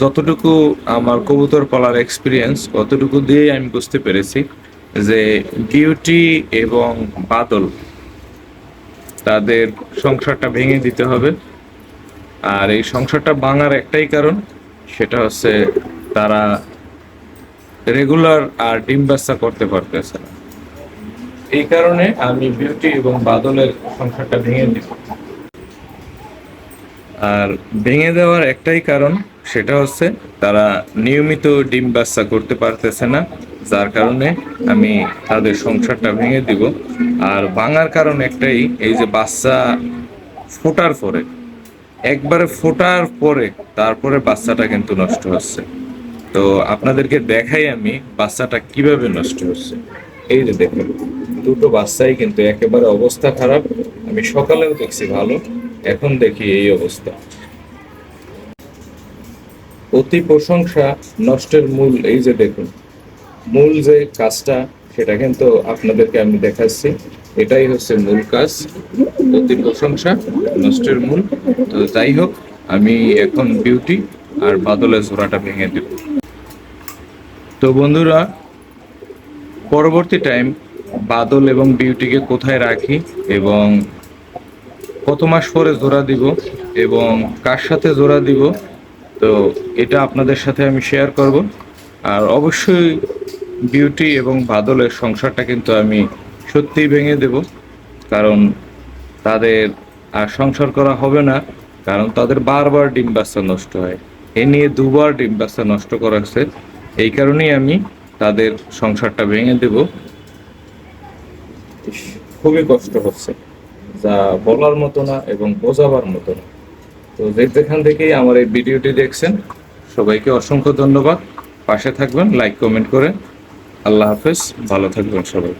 যতটুকু আমার কবুতর পালার এক্সপিরিয়েন্স অতটুকু দিয়েই আমি বুঝতে পেরেছি যে বিউটি এবং বাদল, তাদের সংসারটা ভেঙে দিতে হবে। আর এই সংসারটা ভাঙার একটাই কারণ, সেটা হচ্ছে তারা রেগুলার আর ডিম বাচ্চা করতে পারতেছে না। এই কারণে আমি বিউটি এবং বাদলের সংসারটা ভেঙে দিব আর ভেঙে দেওয়ার একটাই কারণ সেটা হচ্ছে তারা নিয়মিত ডিম বাচ্চা করতে পারতেছে না, যার কারণে আমি তাদের সংসারটা ভেঙে দিব। আর ভাঙার কারণ একটাই, এই যে বাচ্চা ফোটার পরে, একবারে ফোটার পরে তারপরে বাচ্চাটা কিন্তু নষ্ট হচ্ছে। তো আপনাদেরকে দেখাই আমি বাচ্চাটা কীভাবে নষ্ট হচ্ছে। এই যে দেখুন, দুটো বাচ্চাই কিন্তু একেবারে অবস্থা খারাপ। আমি সকালেও দেখছি ভালো, এখন দেখি এই অবস্থা। অতি প্রশংসা নষ্টের মূল, এই যে দেখুন, মূল যে কাজটা, সেটা কিন্তু আপনাদেরকে আমি দেখাচ্ছি। এটাই হচ্ছে মূল কাজ, অতি প্রশংসা নষ্টের মূল। তো যাই হোক, আমি এখন বিউটি আর বাদলের জোড়াটা ভেঙে দেব। তো বন্ধুরা, পরবর্তী টাইম বাদল এবং বিউটিকে কোথায় রাখি এবং কত মাস পরে জোড়া দিব এবং কার সাথে জোড়া দিব তো এটা আপনাদের সাথে আমি শেয়ার করব। আর অবশ্যই বিউটি এবং বাদলের সংসারটা কিন্তু আমি সত্যিই ভেঙে দেব। কারণ তাদের আর সংসার করা হবে না, কারণ তাদের বারবার ডিম বাচ্চা নষ্ট হয়। এ নিয়ে দুবার ডিম বাচ্চা নষ্ট করা হয়েছে এই কারণেই আমি তাদের সংসারটা ভেঙে দেব। খুবই কষ্ট হচ্ছে। যা বলার মতো না এবং বোঝাবার মতো না। তো যেখান থেকেই আমার এই ভিডিওটি দেখছেন। সবাইকে অসংখ্য ধন্যবাদ। পাশে থাকবেন লাইক কমেন্ট করে আল্লাহ হাফেজ। ভালো থাকবেন সবাই।